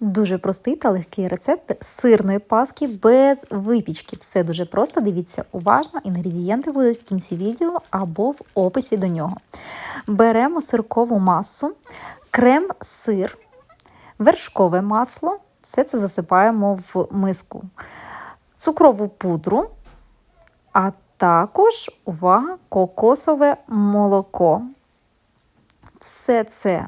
Дуже простий та легкий рецепт сирної паски без випічки. Все дуже просто. Дивіться уважно, інгредієнти будуть в кінці відео або в описі до нього. Беремо сиркову масу, крем-сир, вершкове масло. Все це засипаємо в миску, цукрову пудру, а також увага, кокосове молоко. Все це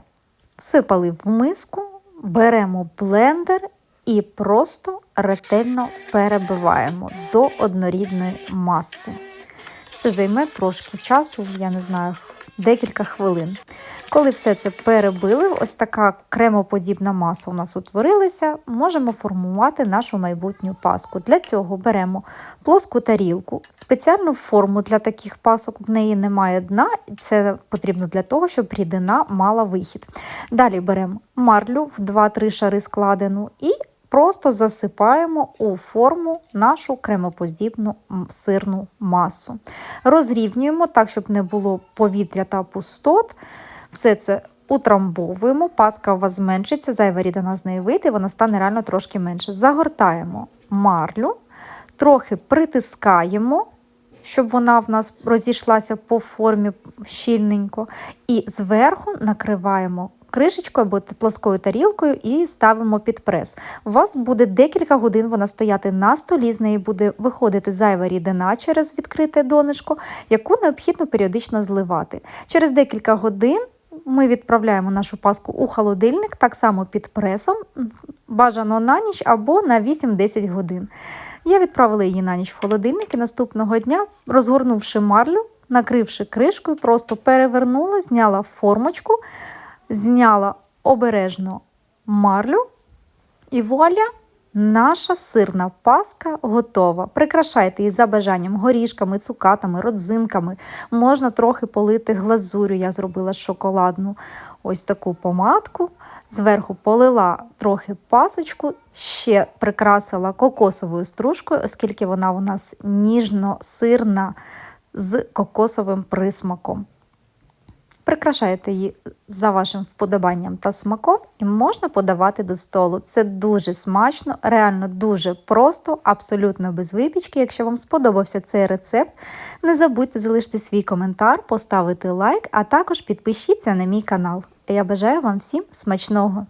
всипали в миску, беремо блендер і просто ретельно перебиваємо до однорідної маси. Це займе трошки часу, я не знаю, декілька хвилин. Коли все це перебили, ось така кремоподібна маса у нас утворилася, можемо формувати нашу майбутню паску. Для цього беремо плоску тарілку, спеціальну форму для таких пасок, в неї немає дна, це потрібно для того, щоб рідина мала вихід. Далі беремо марлю в 2-3 шари складену і Просто засипаємо у форму нашу кремоподібну сирну масу. Розрівнюємо так, щоб не було повітря та пустот. Все це утрамбовуємо, паска у вас зменшиться, зайва рідина з неї вийде, вона стане реально трошки менше. Загортаємо марлю, трохи притискаємо, щоб вона в нас розійшлася по формі щільненько. І зверху накриваємо кришечкою або плоскою тарілкою і ставимо під прес. У вас буде декілька годин вона стояти на столі, з неї буде виходити зайва рідина через відкрите донишко, яку необхідно періодично зливати. Через декілька годин. Ми відправляємо нашу паску у холодильник, так само під пресом, бажано на ніч або на 8-10 годин. Я відправила її на ніч в холодильник і наступного дня, розгорнувши марлю, накривши кришкою, просто перевернула, зняла формочку, зняла обережно марлю і вуаля! Наша сирна паска готова. Прикрашайте її за бажанням горішками, цукатами, родзинками. Можна трохи полити глазурю. Я зробила шоколадну ось таку помадку. Зверху полила трохи пасочку, ще прикрасила кокосовою стружкою, оскільки вона у нас ніжно-сирна з кокосовим присмаком. Прикрашаєте її за вашим вподобанням та смаком і можна подавати до столу. Це дуже смачно, реально дуже просто, абсолютно без випічки. Якщо вам сподобався цей рецепт, не забудьте залишити свій коментар, поставити лайк, а також підпишіться на мій канал. Я бажаю вам всім смачного!